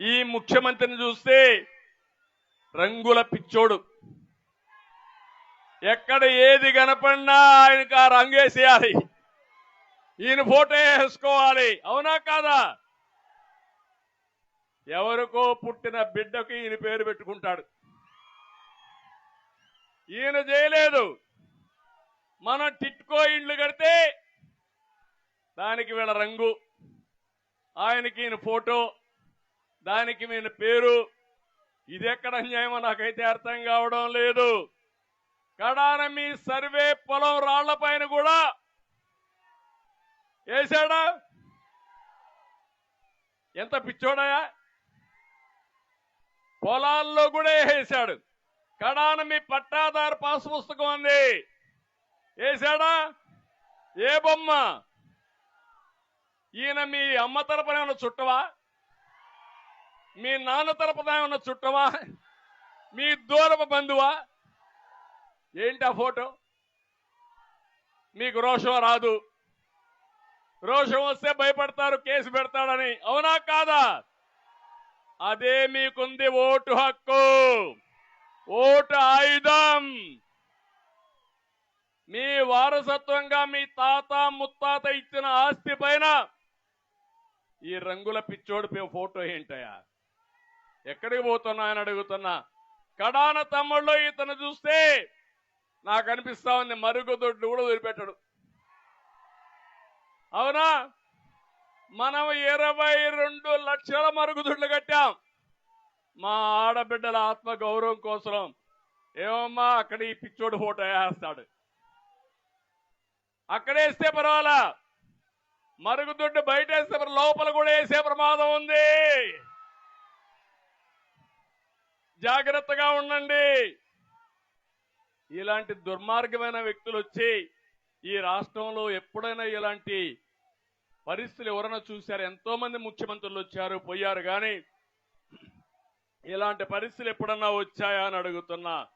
ఈ ముఖ్యమంత్రిని చూస్తే రంగుల పిచ్చోడు. ఎక్కడ ఏది కనపడినా ఆయనకు ఆ రంగేసేయాలి ఈయన ఫోటో వేసుకోవాలి. అవునా కాదా? ఎవరికో పుట్టిన బిడ్డకు ఈయన పేరు పెట్టుకుంటాడు. ఈయన చేయలేదు. మనం టిట్కో ఇండ్లు కడితే దానికి వీళ్ళ రంగు ఆయనకి ఈయన ఫోటో దానికి మీ పేరు. ఇది ఎక్కడ అన్యాయమో నాకైతే అర్థం కావడం లేదు. కడాన మీ సర్వే పొలం రాళ్ళ పైన కూడా వేశాడా? ఎంత పిచ్చోడయా? పొలాల్లో కూడా వేసాడు. కడాన మీ పట్టాదారు పాస్ పుస్తకం ఉంది. వేశాడా? ఏ బొమ్మ? ఈయన మీ అమ్మ తరపున ఏమన్నా చుట్టవా? మీ నాన్న తరపున ఉన్న చుట్టవా మీ దూరపు బంధువా? ఏంటి ఆ ఫోటో? మీకు రోషం రాదు. రోషం వస్తే భయపడతారు కేసు పెడతాడని. అవునా కాదా? అదే మీకుంది ఓటు హక్కు. ఓటు ఆయుధం. మీ వారసత్వంగా మీ తాత ముత్తాత ఇచ్చిన ఆస్తి పైన ఈ రంగుల పిచ్చోడిపోయే ఫోటో ఏంటయా ఎక్కడికి పోతున్నా అని అడుగుతున్నా. కడాన తమ్ముళ్ళు ఇతను చూస్తే నాకు అనిపిస్తా ఉంది మరుగుదొడ్డు కూడా వదిలిపెట్టడు. అవునా? మనం ఇరవై రెండు లక్షల మరుగుదొడ్లు కట్టాం. మా ఆడబిడ్డల ఆత్మ గౌరవం కోసం ఏమమ్మా అక్కడ ఈ పిచ్చోడు ఫోటో వేస్తాడు. అక్కడేస్తే పర్వాలా? మరుగుదొడ్డు బయట వేస్తే లోపల కూడా వేసే ప్రమాదం ఉంది. జాగ్రత్తగా ఉండండి. ఇలాంటి దుర్మార్గమైన వ్యక్తులు వచ్చి ఈ రాష్ట్రంలో ఎప్పుడైనా ఇలాంటి పరిస్థితులు ఎవరైనా చూశారు? ఎంతో మంది ముఖ్యమంత్రులు వచ్చారు పోయారు. కానీ ఇలాంటి పరిస్థితులు ఎప్పుడన్నా వచ్చాయా అని అడుగుతున్నా.